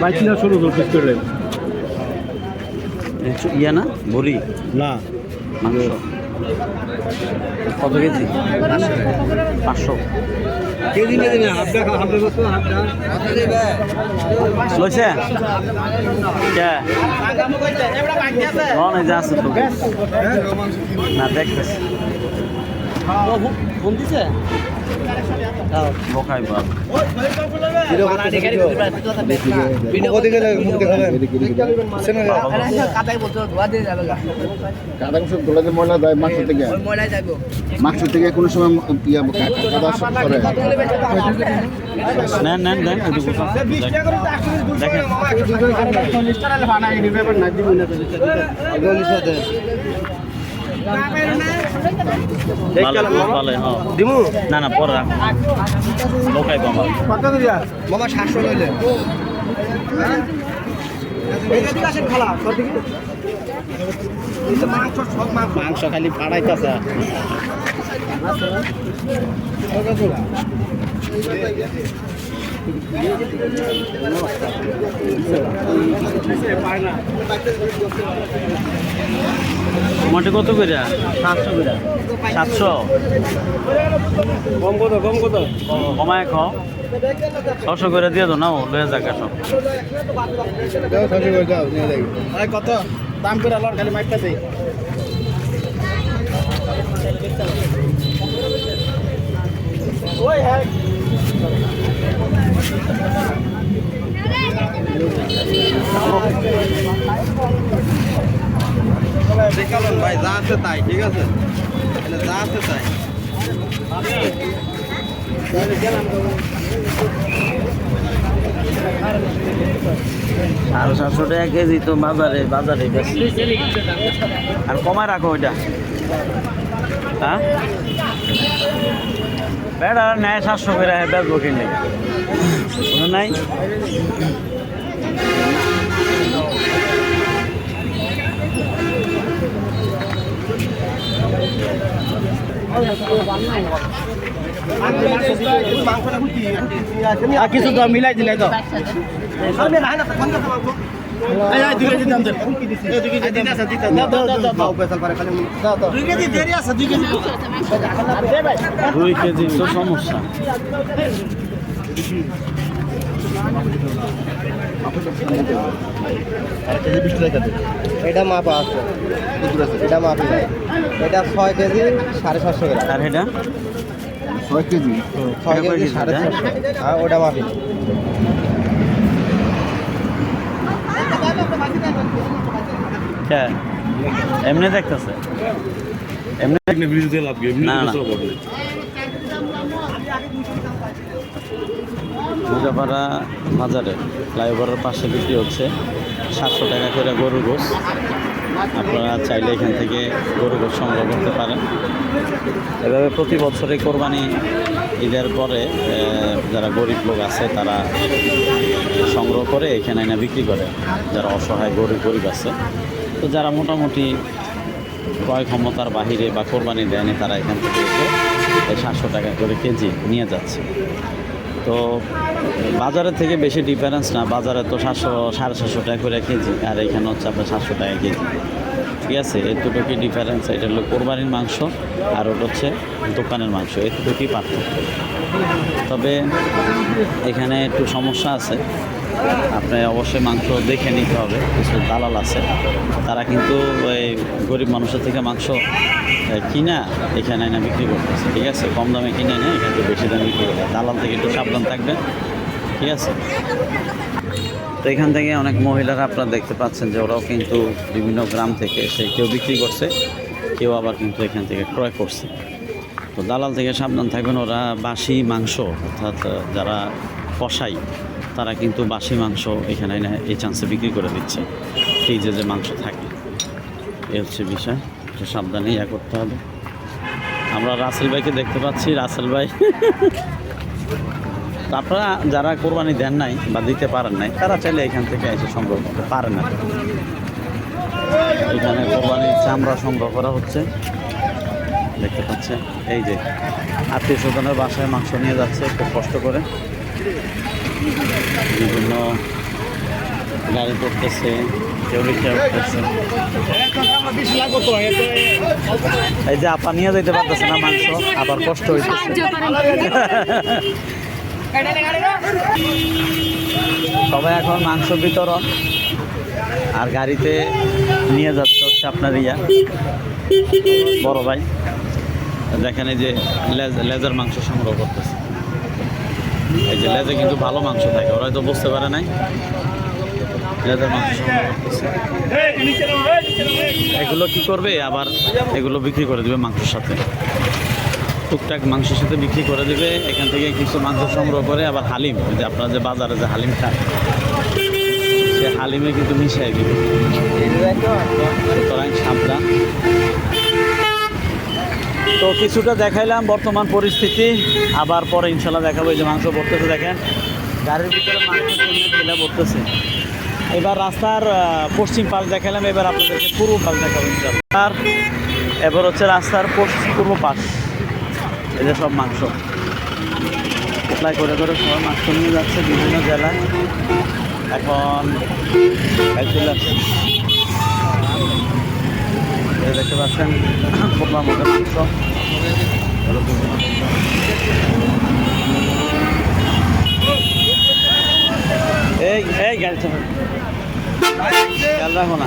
বাইশ না ষোলো জন পিস করে ইয়া না? বড়ি? না। মাংস। কত কেজি? পাঁচশো। কেজি নিয়ে দেবেন হাফ টাকা হাফ টাকা হাফ টাকা। লইছে? কে? রন এই যে আছে তো। না দেখতেছি। ফোন দিছে? মাংস থেকে কোনো সময় কাদা সরে নেন নেন নেন দেখেন দিমু? না না পরে রাখ বোকাই বাবা কত দিয়া বাবা সাতশো রইলে মাংস খালি ফাড়াইতেছে। টমাটো কত করে? সাতশো করে। সাতশো? কম কত কম কত? কমায় খাও। ছশো করে দিয়ে দাও না ও লয়ে যাক সব কত? দাম করে আলোর খালি মাইকটা দেই ভাই, যা আছে তাই, ঠিক আছে? যা আছে তাই। সাড়ে সাতশো টাকা কেজি তো বাজারে বাজারে আর কমায় রাখো ওইটা। হ্যাঁ? বেড়া নেয় সাতশো করে বেচবো কোনো নাই? আর কিছু তো মিলাই দিলে তো। দুই কেজি সমস্যা। এটা মাপা আছে। এটা মাপি এটা ছয় কেজি সাড়ে সাতশো গ্রাম। আর এটা? ছয় কেজি? ছয় কেজি সাড়ে এটা? চারশো হ্যাঁ ওটা মাপি। হ্যাঁ এমনি দেখতেছে। এমনি না না। মুজাপাড়া বাজারে ফ্লাইওভারের পাশে বিক্রি হচ্ছে। সাতশো টাকা করে গরুর গোস আপনারা চাইলে এখান থেকে গরু গোস সংগ্রহ করতে পারেন। এভাবে প্রতি বছরে কোরবানি ঈদের পরে যারা গরিব লোক আছে, তারা সংগ্রহ করে এখানে এনে বিক্রি করে। যারা অসহায় গরিব গরিব আছে। তো যারা মোটামুটি ক্রয় ক্ষমতার বাহিরে বা কোরবানি দেয়নি, তারা এখান থেকে এই সাতশো টাকা করে কেজি নিয়ে যাচ্ছে। তো বাজারের থেকে বেশি ডিফারেন্স না, বাজারে তো সাতশো, সাড়ে সাতশো টাকা করে কেজি, আর এখানে হচ্ছে আপনার সাতশো টাকা কেজি। ঠিক আছে? দুটোকে ডিফারেন্স এটা হলো কোরবানির মাংস, আর ওটা হচ্ছে দোকানের মাংস দুটোই পার্থক্য। তবে এখানে একটু সমস্যা আছে। আপনি অবশ্যই মাংস দেখে নিতে হবে, কিছু দালাল আছে। তারা কিন্তু ওই গরিব মানুষের থেকে মাংস কিনা এখানে এনে বিক্রি করতেছে, ঠিক আছে? কম দামে কিনে এনে এখান বেশি দামে বিক্রি করে দালাল থেকে একটু সাবধান থাকবেন, ঠিক আছে? তো এখান থেকে অনেক মহিলারা আপনারা দেখতে পাচ্ছেন যে ওরাও কিন্তু বিভিন্ন গ্রাম থেকে এসে কেউ বিক্রি করছে, কেউ আবার কিন্তু এখান থেকে ক্রয় করছে। তো দালাল থেকে সাবধান থাকবেন, ওরা বাসি মাংস, অর্থাৎ যারা কষাই তারা কিন্তু বাসি মাংস এখানে এই চান্সে বিক্রি করে দিচ্ছে। ফ্রিজে যে মাংস থাকে, এ হচ্ছে বিষয়। একটু সাবধানে ইয়া করতে হবে। আমরা রাসেল ভাইকে দেখতে পাচ্ছি। রাসেল ভাই আপনারা যারা কোরবানি দেন নাই বা দিতে পারেন নাই, তারা চাইলে এখান থেকে এসে সংগ্রহ করতে পারে না। এখানে কোরবানির চামড়া সংগ্রহ করা হচ্ছে। দেখতে পাচ্ছেন, এই যে আত্মীয় স্বজনের বাসায় মাংস নিয়ে যাচ্ছে, খুব কষ্ট করে। বিভিন্ন গাড়ি করতেছে, কেউ করতেছে। এই যে আপা নিয়ে যেতে পারতেছে না মাংস, আবার কষ্ট হইতেছে। সবাই এখন মাংস বিতরণ, আর গাড়িতে নিয়ে যাচ্ছে হচ্ছে আপনার ইয়া, বড় ভাই। দেখেন এই যে লেজ- লেজের মাংস সংগ্রহ করতেছে। এই যে লেজে কিন্তু ভালো মাংস থাকে ওরা হয়তো বুঝতে পারে নাই। লেজের মাংস এগুলো কি করবে? আবার এগুলো বিক্রি করে দিবে মাংসের সাথে। টুকটাক মাংসের সাথে বিক্রি করে দেবে, এখান থেকে কিছু মাংস সংগ্রহ করে, আবার হালিম যে আপনার যে বাজারে যে হালিম খান, সে হালিমে কিন্তু মিশিয়ে দিবে। সাবধান। তো কিছুটা দেখাইলাম বর্তমান পরিস্থিতি। আবার পরে ইনশাল্লাহ দেখাবো এই যে মাংস পড়তেছে, দেখেন। গাড়ির ভিতরে মাংস ঠেলে পড়তেছে। এবার রাস্তার পশ্চিম পাশ দেখালাম এবার আপনাদেরকে পূর্ব পাশ দেখাবো ইনশাল্লাহ। আর এবার হচ্ছে রাস্তার পূর্ব পাশ। এই যে সব মাংস। অ্যাপ্লাই করে করে সবাই মাংস নিয়ে যাচ্ছে বিভিন্ন জেলায়। এখন দেখতে পাচ্ছেন কোপার মধ্যে মাংস। এই এই রাখো না।